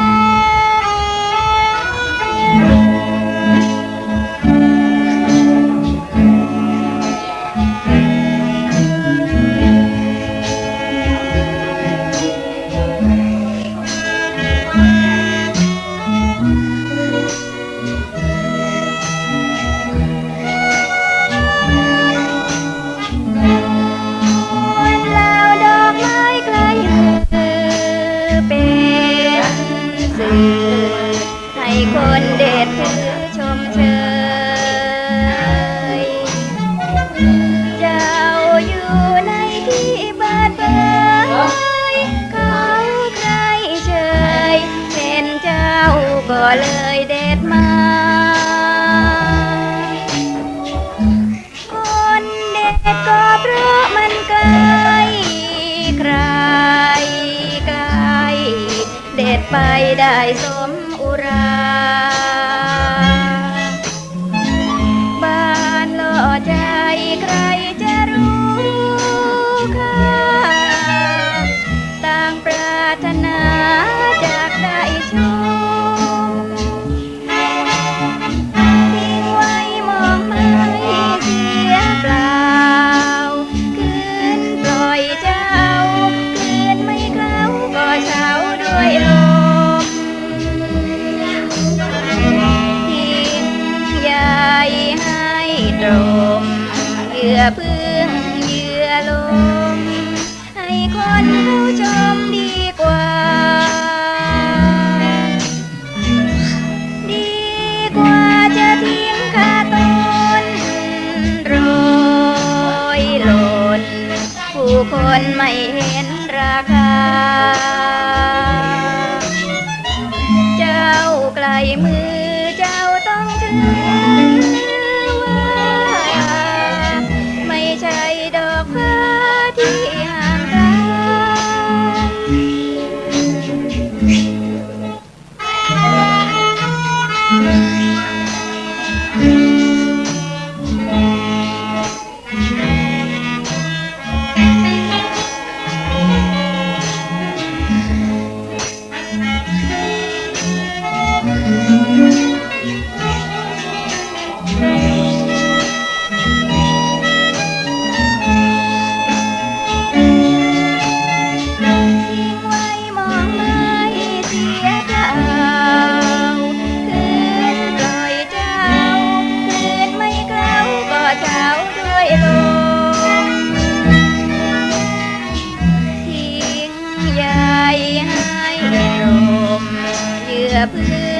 วัน ให้คนเด็ดถือชมเชย เจ้าอยู่ในที่บาดเายเขาใครเชยเห็นเจ้าก็เลยเด็ดมา คนเด็ดก็เพราะมันไกลใครไกลเด็ดไปได้ส พึ่งเยื่อลม ให้คนเขาชมดีกว่า ดีกว่าจะทิ้งคาต้นโรยหล่นผู้คนไม่เห็นราคา เจ้าไกลมือ ทิ้